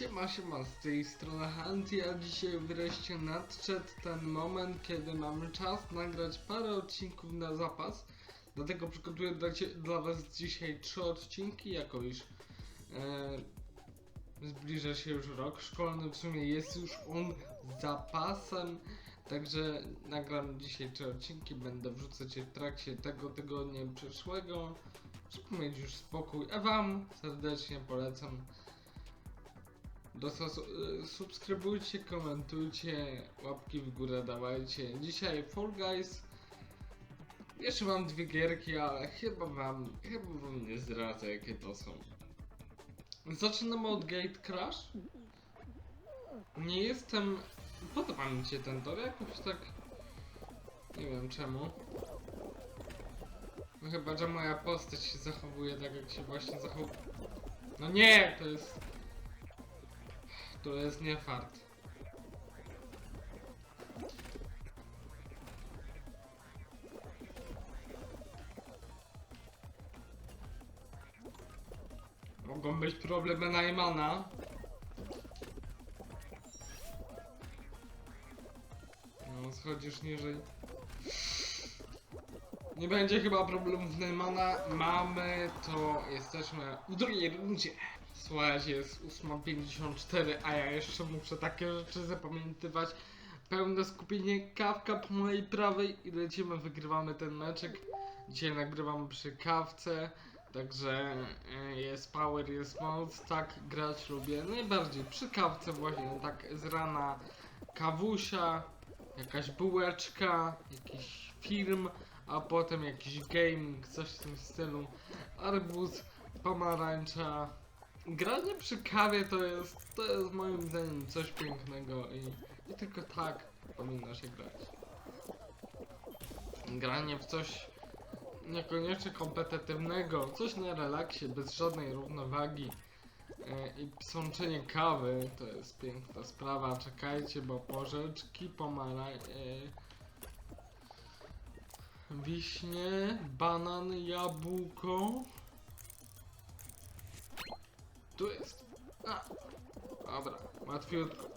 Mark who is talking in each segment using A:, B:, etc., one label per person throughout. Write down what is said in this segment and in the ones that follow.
A: Siema, siema, z tej strony Hanti, a dzisiaj wreszcie nadszedł ten moment, kiedy mamy czas nagrać parę odcinków na zapas. Dlatego przygotuję dla, dla was dzisiaj trzy odcinki, jako iż e, zbliża się już rok szkolny, w sumie jest już on zapasem. Także nagram dzisiaj trzy odcinki, będę wrzucać je w trakcie tego tygodnia przyszłego, żeby mieć już spokój, a wam serdecznie polecam subskrybujcie, komentujcie, łapki w górę dawajcie. Dzisiaj Fall Guys. Jeszcze mam dwie gierki, ale chyba wam, chyba wam nie zdradzę jakie to są. Zaczynamy od Gate Crash. Nie jestem... Podoba mi się ten tor, jakoś tak... Nie wiem czemu. No chyba, że moja postać się zachowuje tak jak się właśnie zachowuje. No nie, to jest... To jest nie fart. Mogą być problemy Najmana. No, schodzisz niżej. Nie będzie chyba problemów Neymana. Mamy to. Jesteśmy w drugiej rundzie. Słuchajcie, jest 8.54, a ja jeszcze muszę takie rzeczy zapamiętywać. Pełne skupienie, kawka po mojej prawej i lecimy, wygrywamy ten meczek. Dzisiaj nagrywam przy kawce, także e, jest power, jest moc, tak grać lubię. Najbardziej przy kawce właśnie, tak z rana kawusia, jakaś bułeczka, jakiś film, a potem jakiś gaming, coś w tym stylu. Arbuz, pomarańcza. Granie przy kawie to jest, to jest moim zdaniem coś pięknego i, i tylko tak powinno się grać. Granie w coś niekoniecznie kompetytywnego, coś na relaksie, bez żadnej równowagi e, i sączenie kawy to jest piękna sprawa. Czekajcie, bo porzeczki, pomarań... E, wiśnie, banan, jabłko. Tu jest. A. Dobra, łatwiutko.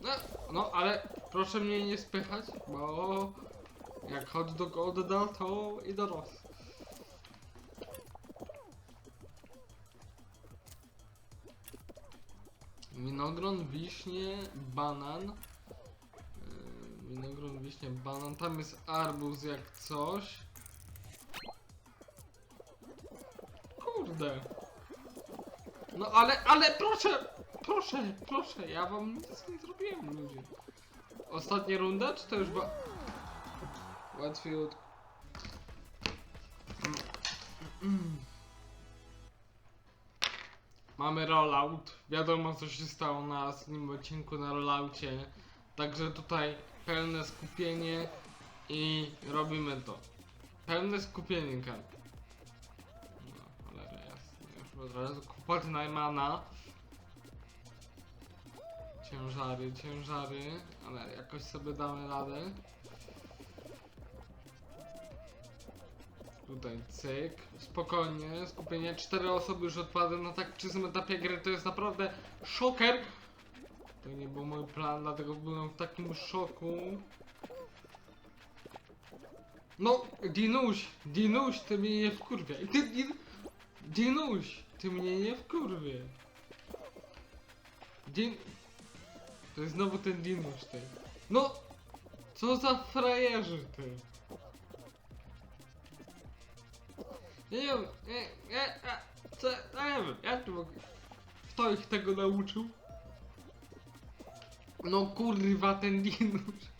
A: No, no, ale proszę mnie nie spychać, bo jak hot dog odda, to i los. Winogron, wiśnie, banan. Yy, Winogron, wiśnie, banan. Tam jest arbuz jak coś. Kurde. No ale, ale proszę, proszę, proszę, ja wam nic nie zrobiłem, ludzie. Ostatnia runda, czy to już była... Łatwiej Mamy rollout. Wiadomo co się stało na ostatnim odcinku na rolloutie. Także tutaj pełne skupienie i robimy to. Pełne skupienie, kan. No, kłopoty Najmana. Ciężary, ciężary, ale jakoś sobie damy radę. Tutaj cyk, spokojnie, skupienie. Cztery osoby już odpadły na tak wczesnym etapie gry, to jest naprawdę szoker. To nie był mój plan, dlatego byłem w takim szoku. No, Dinuś, Dinuś, ty mnie nie wkurwiaj. Ty, din, Dinuś, ty mnie nie wkurwie. Din... To jest znowu ten Dinuś, ty. No, co za frajerzy, ty. Nie wiem, nie, nie, a, co, no nie wiem, jak to mogę... Kto ich tego nauczył? No kurwa, ten Dinuś.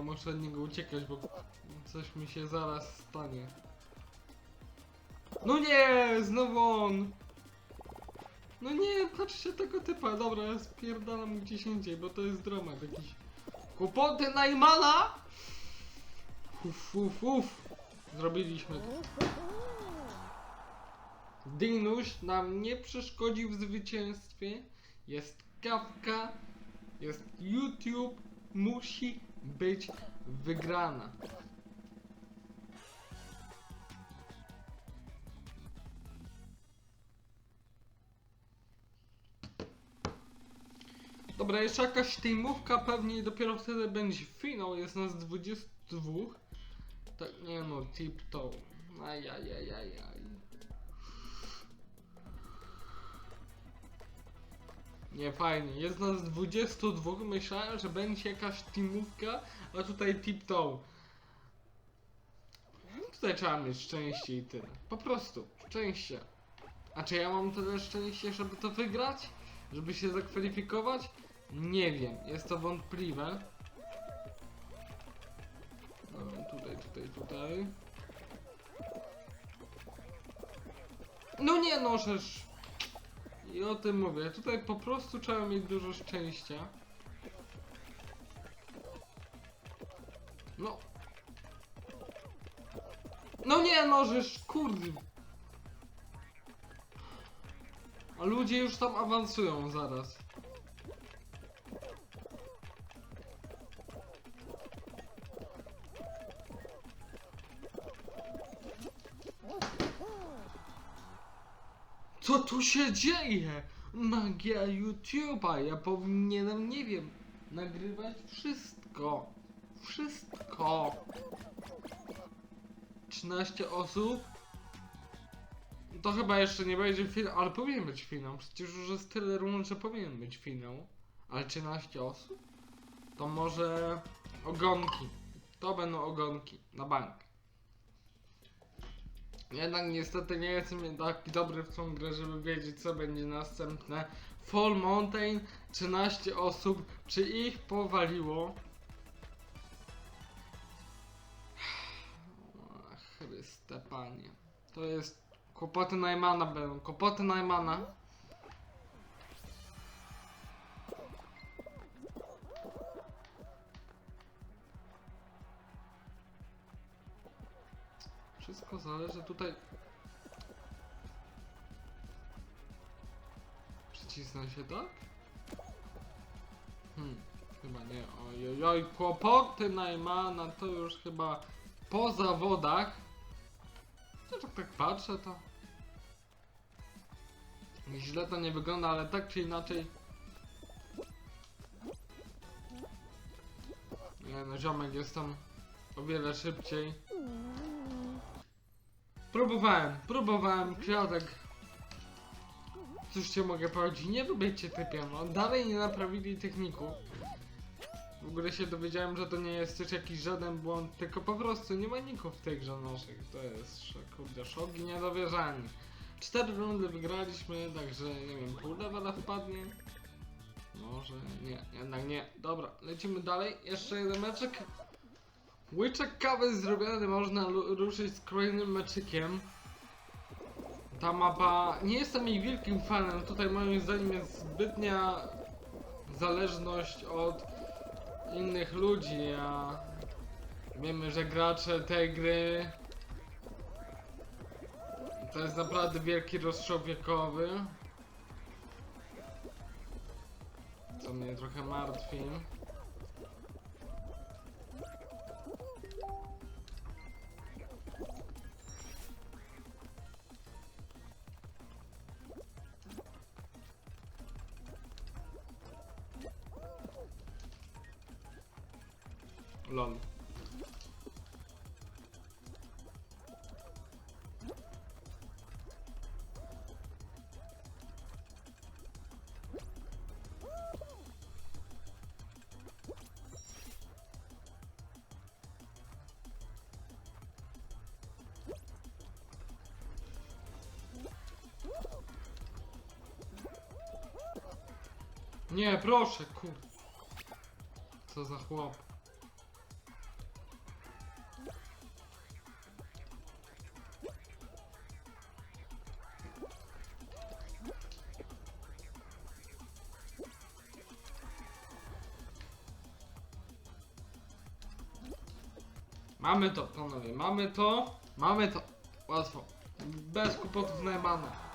A: Ja muszę od niego uciekać, bo coś mi się zaraz stanie. No nie, znowu on! No nie, patrzcie tego typa, dobra, ja spierdalam gdzieś indziej, bo to jest dramat jakiś. Kłopoty Najmana! Uf, uf, uf. Zrobiliśmy to. Dinuś nam nie przeszkodził w zwycięstwie. Jest kawka, jest YouTube, musi być wygrana. Dobra, jeszcze jakaś teamówka pewnie dopiero wtedy będzie finał, jest nas 22. Tak, nie no, tip-toe. Ajajajajaj. Nie, fajnie, jest nas 22, myślałem, że będzie jakaś teamówka, a tutaj tip toe. Tutaj trzeba mieć szczęście i tyle. Po prostu, szczęście. A czy ja mam tyle szczęścia, żeby to wygrać? Żeby się zakwalifikować? Nie wiem, jest to wątpliwe. No, tutaj, tutaj, tutaj. No nie no, żeż... I o tym mówię. Tutaj po prostu trzeba mieć dużo szczęścia. No. No nie no, żeż kurde. A ludzie już tam awansują zaraz. Tu się dzieje? Magia YouTube'a. Ja powinienem, nie wiem, nagrywać wszystko. Wszystko. 13 osób. To chyba jeszcze nie będzie finał, ale powinien być finał. Przecież już jest tyle rund, że powinien być finał. Ale 13 osób? To może ogonki. To będą ogonki na bank. Jednak niestety nie jestem taki dobry w tą grę, żeby wiedzieć co będzie następne. Fall Mountain, 13 osób, czy ich powaliło? Chryste panie. To jest kłopoty Najmana będą, kłopoty Najmana. Wszystko zależy tutaj. Przycisnę się, tak? Hmm, chyba nie. Ojojoj, kłopoty Najmana to już chyba po zawodach. No tak, tak patrzę to. Źle to nie wygląda, ale tak czy inaczej. Nie no, ziomek jest tam o wiele szybciej. Próbowałem, próbowałem, kwiatek. Cóż ci mogę powiedzieć, nie lubię cię typie, no dalej nie naprawili techniku. W ogóle się dowiedziałem, że to nie jest też jakiś żaden błąd, tylko po prostu nie ma ników w tej grze naszych. To jest, kurde, szok i niedowierzanie. Cztery rundy wygraliśmy, także nie wiem, pół levela wpadnie. Może nie, jednak nie. Dobra, lecimy dalej. Jeszcze jeden meczek. Łyczek kawy zrobiony, można ruszyć z kolejnym meczykiem. Ta mapa, nie jestem jej wielkim fanem, tutaj moim zdaniem jest zbytnia zależność od innych ludzi, a wiemy, że gracze tej gry to jest naprawdę wielki rozstrzał wiekowy. Co mnie trochę martwi. Lol. Nie, proszę, kur... Co za chłop. Mamy to, panowie, mamy to, mamy to. Łatwo. Bez kłopotów najmana.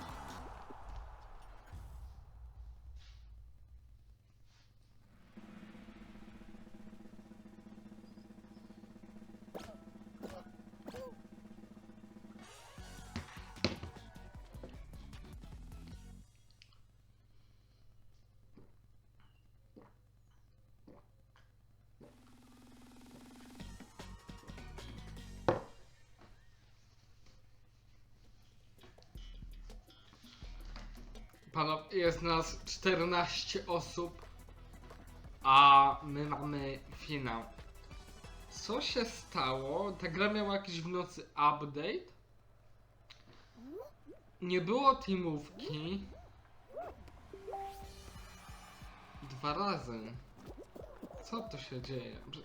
A: Panowie, jest nas 14 osób, a my mamy finał. Co się stało? Ta gra miała jakiś w nocy update? Nie było teamówki. Dwa razy. Co tu się dzieje? Czy-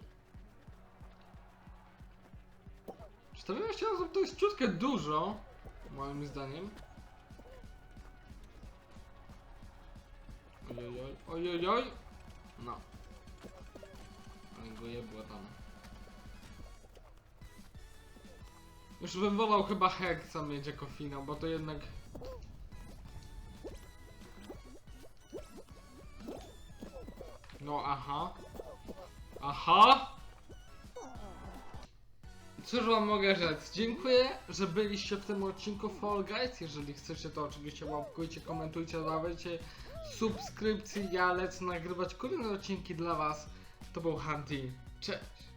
A: to 11 osób to jest ciutkę dużo? Moim zdaniem. Ojojoj, ojojoj. No. Ale go jebło tam. Już bym wolał chyba Hexa mieć jako finał, bo to jednak... No aha. Aha! Cóż wam mogę rzec? Dziękuję, że byliście w tym odcinku Fall Guys. Jeżeli chcecie, to oczywiście łapkujcie, komentujcie, dawajcie subskrypcji. Ja lecę nagrywać kolejne odcinki dla was. To był Hunting. Cześć!